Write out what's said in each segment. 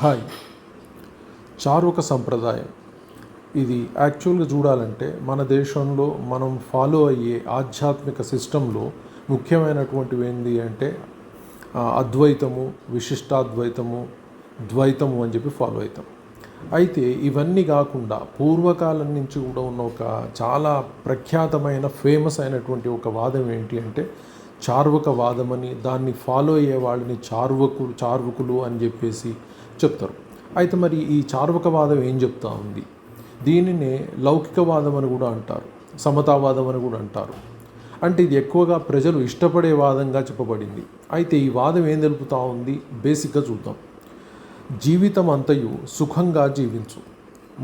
Hi. చారుక సంప్రదాయం. ఇది యాక్చువల్గా చూడాలంటే మన దేశంలో మనం ఫాలో అయ్యే ఆధ్యాత్మిక సిస్టంలో ముఖ్యమైనటువంటివి ఏంటి అంటే అద్వైతము విశిష్టాద్వైతము ద్వైతము అని చెప్పి ఫాలో అవుతాం. అయితే ఇవన్నీ కాకుండా పూర్వకాలం నుంచి కూడా ఉన్న ఒక చాలా ప్రఖ్యాతమైన ఫేమస్ అయినటువంటి ఒక వాదం ఏంటి అంటే చార్వక వాదమని దాన్ని ఫాలో అయ్యే వాళ్ళని చార్వకులు చార్వకులు అని చెప్పేసి చెప్తారు. అయితే మరి ఈ చార్వకవాదం ఏం చెప్తా ఉంది? దీనినే లౌకికవాదం అని కూడా అంటారు సమతావాదం అని కూడా అంటారు. అంటే ఇది ఎక్కువగా ప్రజలు ఇష్టపడే వాదంగా చెప్పబడింది. అయితే ఈ వాదం ఏం తెలుపుతా ఉంది? బేసిక్గా చూద్దాం. జీవితం అంతయు సుఖంగా జీవించు.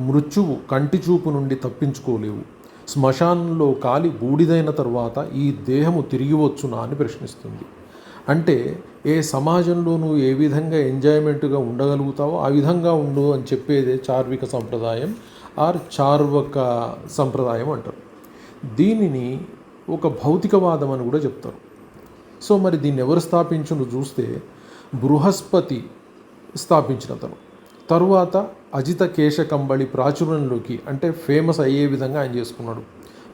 మృత్యువు కంటి చూపు నుండి తప్పించుకోలేవు. శ్మశానంలో కాలి బూడిదైన తర్వాత ఈ దేహము తిరిగి వచ్చునా అని ప్రశ్నిస్తుంది. అంటే ఏ సమాజంలో నువ్వు ఏ విధంగా ఎంజాయ్మెంట్గా ఉండగలుగుతావో ఆ విధంగా ఉండు అని చెప్పేదే చార్విక సంప్రదాయం ఆర్ చార్వక సంప్రదాయం అంటారు. దీనిని ఒక భౌతికవాదం అని కూడా చెప్తారు. సో మరి దీన్ని ఎవరు స్థాపించును చూస్తే బృహస్పతి స్థాపించిన అతను. తరువాత అజిత కేశ కంబళి ప్రాచుర్యంలోకి అంటే ఫేమస్ అయ్యే విధంగా ఆయన చేసుకున్నాడు.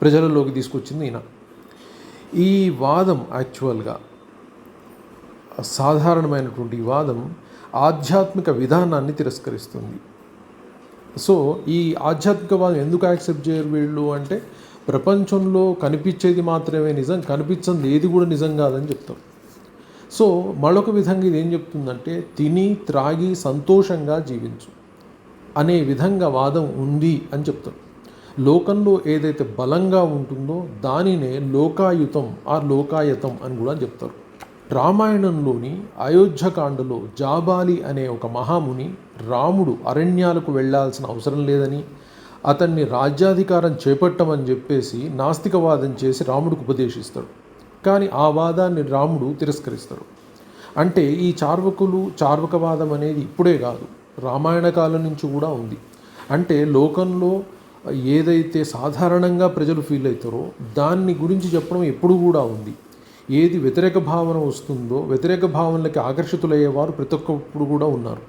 ప్రజలలోకి తీసుకొచ్చింది ఈయన. ఈ వాదం యాక్చువల్గా సాధారణమైనటువంటి వాదం ఆధ్యాత్మిక విధానాన్ని తిరస్కరిస్తుంది. సో ఈ ఆధ్యాత్మికవాదం ఎందుకు యాక్సెప్ట్ చేయరు వీళ్ళు అంటే ప్రపంచంలో కనిపించేది మాత్రమే నిజం కనిపించింది ఏది కూడా నిజం కాదని చెప్తారు సో మరొక విధంగా ఇది ఏం చెప్తుందంటే తిని త్రాగి సంతోషంగా జీవించు అనే విధంగా వాదం ఉంది అని చెప్తారు లోకంలో ఏదైతే బలంగా ఉంటుందో దానినే లోకాయుతం ఆ లోకాయతం అని కూడా చెప్తారు. రామాయణంలోని అయోధ్యకాండలో జాబాలి అనే ఒక మహాముని రాముడు అరణ్యాలకు వెళ్ళాల్సిన అవసరం లేదని అతన్ని రాజ్యాధికారం చేపట్టమని చెప్పేసి నాస్తికవాదం చేసి రాముడికి ఉపదేశిస్తాడు. కానీ ఆ వాదాన్ని రాముడు తిరస్కరిస్తాడు. అంటే ఈ చార్వకులు చార్వకవాదం అనేది ఇప్పుడే కాదు రామాయణ కాలం నుంచి కూడా ఉంది. అంటే లోకంలో ఏదైతే సాధారణంగా ప్రజలు ఫీల్ అవుతారో దాన్ని గురించి చెప్పడం ఎప్పుడు కూడా ఉంది. ఏది వ్యతిరేక భావన వస్తుందో వ్యతిరేక భావనలకి ఆకర్షితులయ్యేవారు ప్రతి ఒక్కప్పుడు కూడా ఉన్నారు.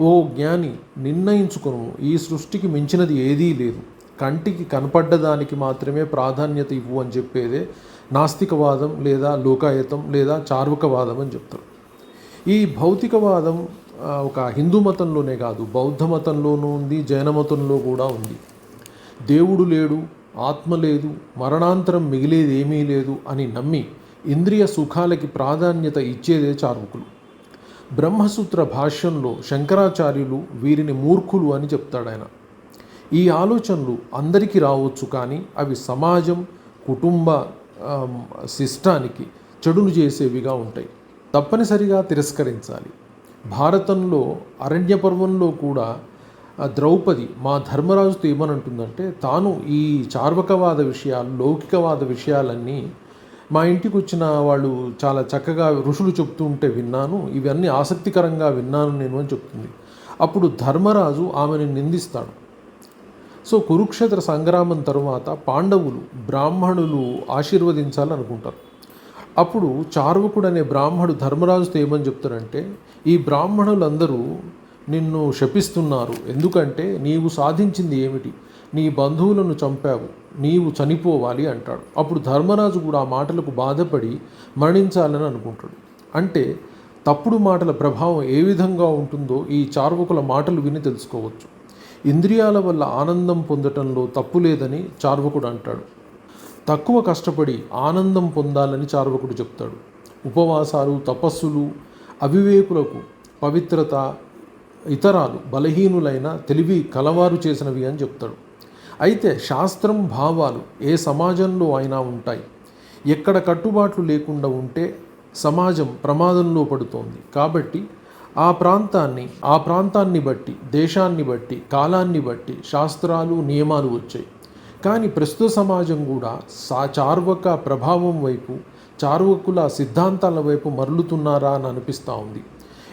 ఓ జ్ఞాని నిర్ణయించుకును. ఈ సృష్టికి మించినది ఏదీ లేదు. కంటికి కనపడ్డదానికి మాత్రమే ప్రాధాన్యత ఇవ్వు అని చెప్పేదే నాస్తికవాదం లేదా లోకాయతం లేదా చార్వకవాదం అని చెప్తారు. ఈ భౌతికవాదం ఒక హిందూ మతంలోనే కాదు బౌద్ధ మతంలోనూ ఉంది జైన మతంలో కూడా ఉంది. దేవుడు లేడు ఆత్మ లేదు మరణాంతరం మిగిలేది ఏమీ లేదు అని నమ్మి ఇంద్రియ సుఖాలకి ప్రాధాన్యత ఇచ్చేదే చార్వకులు బ్రహ్మసూత్ర భాష్యంలో శంకరాచార్యులు వీరిని మూర్ఖులు అని చెప్తాడు ఆయన ఈ ఆలోచనలు అందరికీ రావచ్చు కానీ అవి సమాజం కుటుంబ ఆమ్, శిష్టానికి చెడును చేసేవిగా ఉంటాయి. తప్పనిసరిగా తిరస్కరించాలి. భారతంలో అరణ్య పర్వంలో కూడా ద్రౌపది మా ధర్మరాజుతో ఏమనంటుందంటే తాను ఈ చార్వకవాద విషయాలు లౌకికవాద విషయాలన్నీ మా ఇంటికి వచ్చిన వాళ్ళు చాలా చక్కగా ఋషులు చెప్తూ ఉంటే విన్నాను ఇవన్నీ ఆసక్తికరంగా విన్నాను నేను అని చెప్తుంది. అప్పుడు ధర్మరాజు ఆమెను నిందిస్తాడు. సో కురుక్షేత్ర సంగ్రామం తర్వాత పాండవులు బ్రాహ్మణులు ఆశీర్వదించాలనుకుంటారు. అప్పుడు చార్వకుడు అనే బ్రాహ్మడు ధర్మరాజుతో ఏమని చెప్తారంటే ఈ బ్రాహ్మణులందరూ నిన్ను శపిస్తున్నారు. ఎందుకంటే నీవు సాధించింది ఏమిటి? నీ బంధువులను చంపావు. నీవు చనిపోవాలి అంటాడు. అప్పుడు ధర్మరాజు కూడా ఆ మాటలకు బాధపడి మరణించాలని అనుకుంటాడు. అంటే తప్పుడు మాటల ప్రభావం ఏ విధంగా ఉంటుందో ఈ చార్వకుల మాటలు విని తెలుసుకోవచ్చు. ఇంద్రియాల వల్ల ఆనందం పొందటంలో తప్పు లేదని చార్వకుడు అంటాడు. తక్కువ కష్టపడి ఆనందం పొందాలని చార్వకుడు చెప్తాడు. ఉపవాసాలు తపస్సులు అవివేకులకు పవిత్రత ఇతరాలు బలహీనులైన తెలివి కలవారు చేసినవి అని చెప్తాడు. అయితే శాస్త్రం భావాలు ఏ సమాజంలో అయినా ఉంటాయి. ఎక్కడ కట్టుబాట్లు లేకుండా ఉంటే సమాజం ప్రమాదంలో పడుతోంది. కాబట్టి ఆ ప్రాంతాన్ని ఆ ప్రాంతాన్ని బట్టి దేశాన్ని బట్టి కాలాన్ని బట్టి శాస్త్రాలు నియమాలు వచ్చాయి. కానీ ప్రస్తుత సమాజం కూడా సా చార్వక ప్రభావం వైపు చార్వకుల సిద్ధాంతాల వైపు మరలుతున్నారా అని అనిపిస్తూ ఉంది.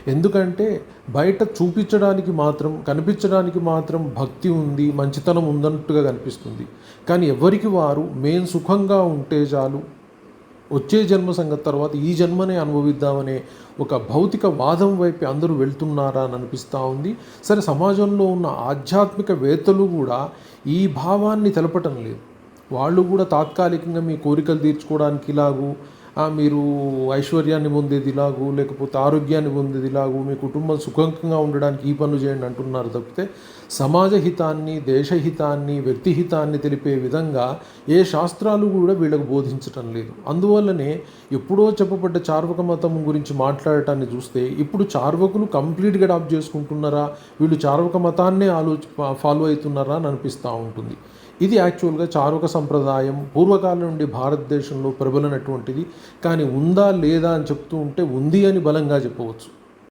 ఎందుకంటే బయట చూపించడానికి మాత్రం కనిపించడానికి మాత్రం భక్తి ఉంది మంచితనం ఉందన్నట్టుగా కనిపిస్తుంది. కానీ ఎవరికి వారు మెయిన్ సుఖంగా ఉంటే చాలు వచ్చే జన్మ సంగతి తర్వాత ఈ జన్మనే అనుభవిద్దామనే ఒక భౌతిక వాదం వైపు అందరూ వెళ్తున్నారా అని అనిపిస్తూ ఉంది. సరే సమాజంలో ఉన్న ఆధ్యాత్మిక వేత్తలు కూడా ఈ భావాన్ని తెలపటం లేదు. వాళ్ళు కూడా తాత్కాలికంగా మీ కోరికలు తీర్చుకోవడానికి ఇలాగూ మీరు ఐశ్వర్యాన్ని పొందేది ఇలాగూ లేకపోతే ఆరోగ్యాన్ని పొందేది ఇలాగూ మీ కుటుంబం సుఖంగా ఉండడానికి ఈ పనులు చేయండి అంటున్నారు తప్పితే సమాజ హితాన్ని దేశహితాన్ని వ్యక్తిహితాన్ని తెలిపే విధంగా ఏ శాస్త్రాలు కూడా వీళ్ళకు బోధించటం లేదు. అందువల్లనే ఎప్పుడో చెప్పబడ్డ చార్వక మతం గురించి మాట్లాడటాన్ని చూస్తే ఇప్పుడు చార్వకులు కంప్లీట్గా అడాప్ట్ చేసుకుంటున్నారా? వీళ్ళు చార్వక మతాన్నే ఆలోచి ఫాలో అవుతున్నారా అని అనిపిస్తూ ఉంటుంది. ఇది యాక్చువల్గా చారుక సంప్రదాయం. పూర్వకాలం నుండి భారతదేశంలో ప్రబలినటువంటిది. కానీ ఉందా లేదా అని చెప్తూ ఉంటే ఉంది అని బలంగా చెప్పవచ్చు.